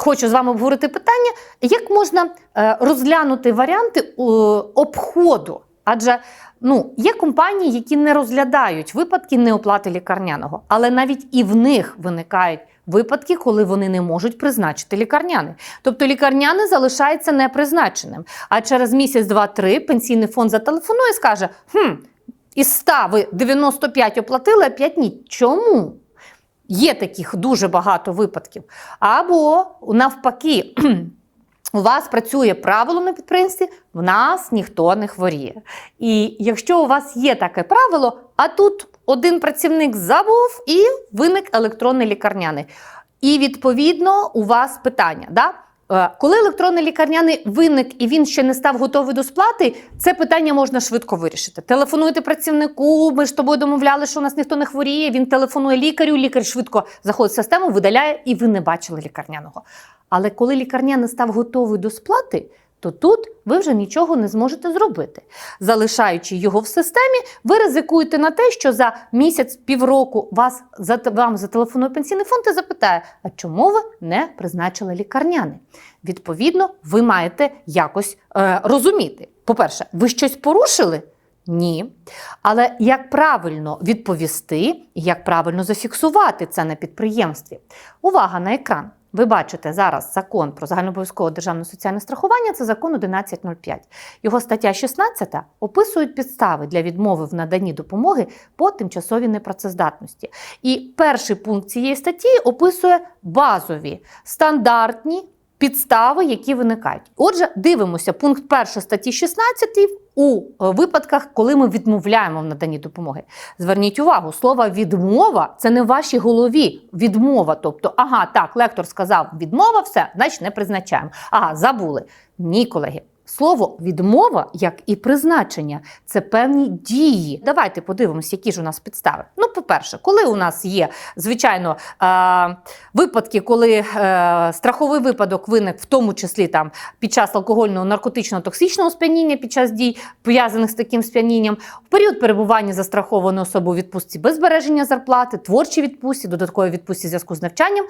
хочу з вами обговорити питання, як можна е, розглянути варіанти е, обходу. Адже ну, є компанії, які не розглядають випадки неоплати лікарняного, але навіть і в них виникають випадки, коли вони не можуть призначити лікарняний. Тобто лікарняний залишається непризначеним. А через місяць, два-три пенсійний фонд зателефонує і скаже: хм, із 100 ви 95 оплатили, а 5 ні. Чому? Є таких дуже багато випадків. Або навпаки, у вас працює правило на підприємстві, в нас ніхто не хворіє. І якщо у вас є таке правило, а тут один працівник забув і виник електронний лікарняний. І відповідно у вас питання. Да? Е, Коли електронний лікарняний виник і він ще не став готовий до сплати, це питання можна швидко вирішити. Телефонуйте працівнику, ми ж тобою домовляли, що у нас ніхто не хворіє. Він телефонує лікарю, лікар швидко заходить в систему, видаляє, і ви не бачили лікарняного. Але коли лікарня не став готовий до сплати, то тут ви вже нічого не зможете зробити. Залишаючи його в системі, ви ризикуєте на те, що за місяць, півроку вас вам зателефонує пенсійний фонд і запитає, а чому ви не призначили лікарняний? Відповідно, ви маєте якось е, розуміти. По-перше, ви щось порушили? Ні. Але як правильно відповісти як правильно зафіксувати це на підприємстві? Увага на екран. Ви бачите зараз закон про загальнообов'язкове державне соціальне страхування, це закон 1105. Його стаття 16 описує підстави для відмови в наданні допомоги по тимчасовій непрацездатності. І перший пункт цієї статті описує базові стандартні підстави, які виникають. Отже, дивимося пункт 1 статті 16 у е, випадках, коли ми відмовляємо в наданні допомоги. Зверніть увагу, слово відмова це не в вашій голові. Відмова. Тобто, ага, так, лектор сказав відмова, все, значить не призначаємо. Ага, забули. Ні, колеги. Слово відмова, як і призначення, це певні дії. Давайте подивимося, які ж у нас підстави. По-перше, коли у нас є, звичайно, е- випадки, коли е- страховий випадок виник, в тому числі там під час алкогольного наркотичного токсичного сп'яніння, під час дій, пов'язаних з таким сп'янінням, в період перебування застрахованої особи у відпустці без збереження зарплати, творчій відпустці, додатковій відпустці в зв'язку з навчанням.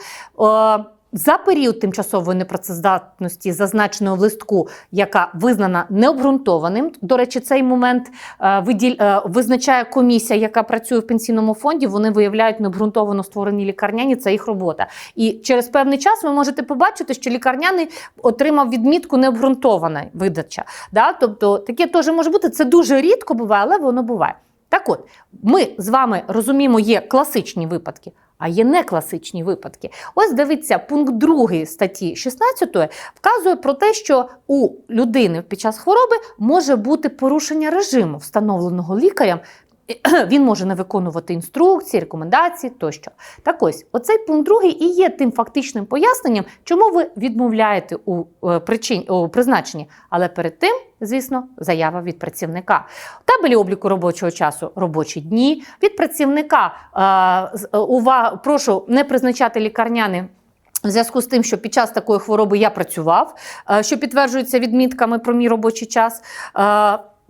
За період тимчасової непрацездатності, зазначеного в листку, яка визнана необґрунтованим. До речі, цей момент е, виділ, е, визначає комісія, яка працює в пенсійному фонді. Вони виявляють необґрунтовано створені лікарняні. Це їх робота. І через певний час ви можете побачити, що лікарняний отримав відмітку необґрунтована видача. Да? Тобто таке теж може бути. Це дуже рідко буває, але воно буває. Так от, ми з вами розуміємо, є класичні випадки, а є некласичні випадки. Ось дивіться, пункт 2 статті 16 вказує про те, що у людини під час хвороби може бути порушення режиму, встановленого лікарем. Він може не виконувати інструкції, рекомендації тощо. Так ось, оцей пункт другий і є тим фактичним поясненням, чому ви відмовляєте у, е, причин, у призначенні. Але перед тим, звісно, заява від працівника. Табелі обліку робочого часу робочі дні. Від працівника е, е, ува, прошу не призначати лікарняний. В зв'язку з тим, що під час такої хвороби я працював, е, що підтверджується відмітками про мій робочий час.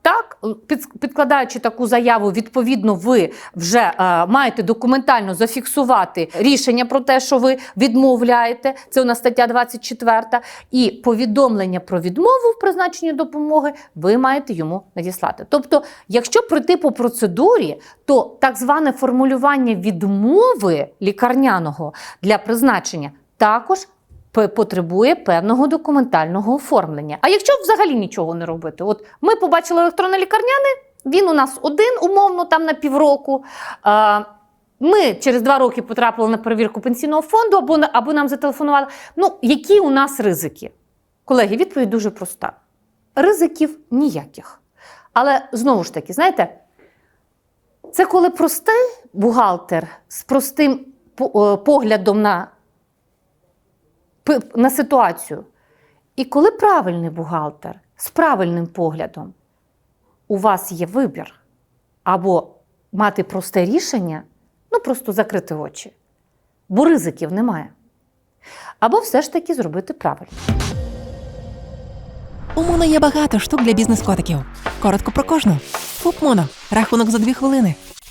Так, підкладаючи таку заяву, відповідно, ви вже е, маєте документально зафіксувати рішення про те, що ви відмовляєте. Це у нас стаття 24. І повідомлення про відмову в призначенні допомоги ви маєте йому надіслати. Тобто, якщо пройти по процедурі, то так зване формулювання відмови лікарняного для призначення також потребує певного документального оформлення. А якщо взагалі нічого не робити, от ми побачили електронний лікарняний, він у нас один, умовно, там на півроку. Ми через два роки потрапили на перевірку пенсійного фонду, або, або нам зателефонували. Ну, які у нас ризики? Колеги, відповідь дуже проста: ризиків ніяких. Але знову ж таки, знаєте, це коли простий бухгалтер з простим е, поглядом на, на ситуацію, і коли правильний бухгалтер з правильним поглядом, у вас є вибір або мати просте рішення, ну просто закрити очі, бо ризиків немає. Або все ж таки зробити правильно. У Моно є багато штук для бізнес-котиків. Коротко про кожну. ФУП Моно. Рахунок за дві хвилини.